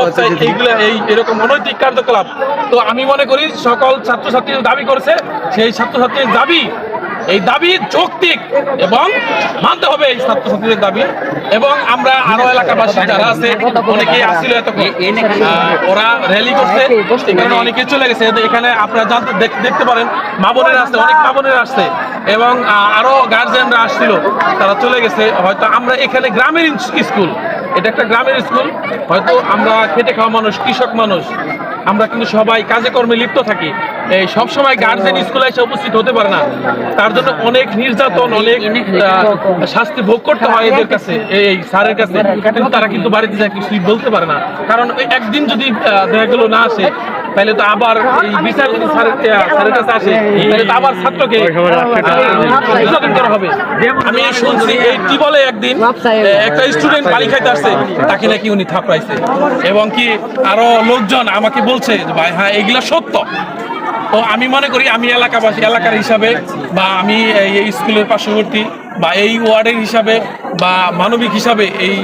অবস্থায় এইগুলো এই এরকম অনৈতিক কার্যকলাপ। তো আমি মনে করি সকল ছাত্রছাত্রীর দাবি করেছে সেই ছাত্রছাত্রীর দাবি এই দাবি যৌক্তিক এবং মানতে হবে এই ছাত্রছাত্রীদের দাবি। এবং আমরা আরও এলাকাবাসী যারা আছে অনেকে আসছিল এতক্ষণ। ওরা র্যালি করছে। এই কারণে অনেকে চলে গেছে। এখানে আপনারা জানতে দেখতে পারেন মা বোনেরা আসছে অনেক মা বোনেরা আসছে। এবং আরও গার্জেনরা আসছিল তারা চলে গেছে। হয়তো আমরা এখানে গ্রামের স্কুল। এটা একটা গ্রামের স্কুল, হয়তো আমরা খেটে খাওয়া মানুষ, কৃষক মানুষ। আমরা কিন্তু সবাই কাজে কর্মে লিপ্ত থাকি। এই সব সময় গার্জেন স্কুলে এসে উপস্থিত হতে পারে না। তার জন্য অনেক নির্যাতন, অনেক শাস্তি ভোগ করতে হয় এদের কাছে, এই এই স্যারের কাছে। কিন্তু তারা কিন্তু বাড়িতে যায়, কিছুই বলতে পারে না। কারণ একদিন যদি দেখা গেলো না আসে তাহলে তো আবার এই বিচার যদি স্যারের কাছে আসে তাহলে তো আবার ছাত্রকে নির্যাতন করা হবে। আমি শুনছি এই টিবলে একদিন একটা স্টুডেন্ট পানি খাইতে আসছে তাকে নাকি উনি থাপড়াইছে। এবং কি আরও লোকজন আমাকে বলছে যে ভাই হ্যাঁ এগুলা সত্য। তো আমি মনে করি আমি এলাকাবাসী এলাকার হিসাবে বা আমি এই স্কুলের পার্শ্ববর্তী বা এই ওয়ার্ডের হিসাবে বা মানবিক হিসাবে এই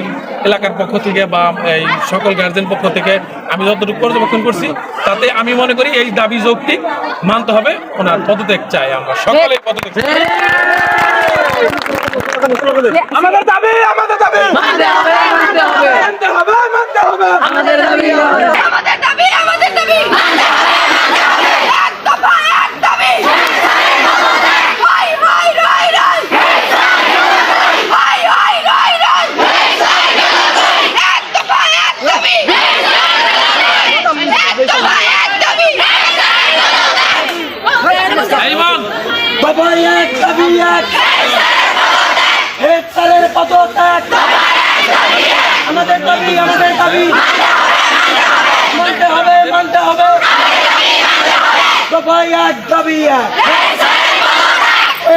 এলাকার পক্ষ থেকে বা এই সকল গার্জেন পক্ষ থেকে আমি যতটুকু পর্যবেক্ষণ করছি তাতে আমি মনে করি এই দাবি যৌক্তিক মানতে হবে ওনার পদত্যাগ চাই আমরা। সকলে পদত্যাগ চাই। আমাদের দাবি আমাদের দাবি। মানতে হবে মানতে হবে। মানতে হবে আমাদের দাবি আমাদের দাবি এক দফা এক দাবি হাই হাই রাই রাই হাই হাই রাই রাই এক দফা এক দাবি এক দফা এক দাবি ইমান বাবা এক দাবি এক। এক সালের পদত্যাগ আমাদের দাবি আমাদের দাবি। মানতে হবে মানতে হবে। বাবা এক দাবি এক।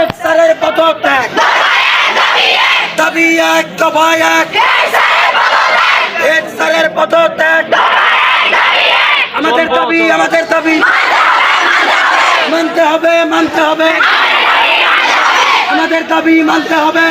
এক সালের এক। এক এক। সালের আমাদের দাবি আমাদের দাবি। হবে মানতে হবে। আমাদের দাবি মানতে হবে।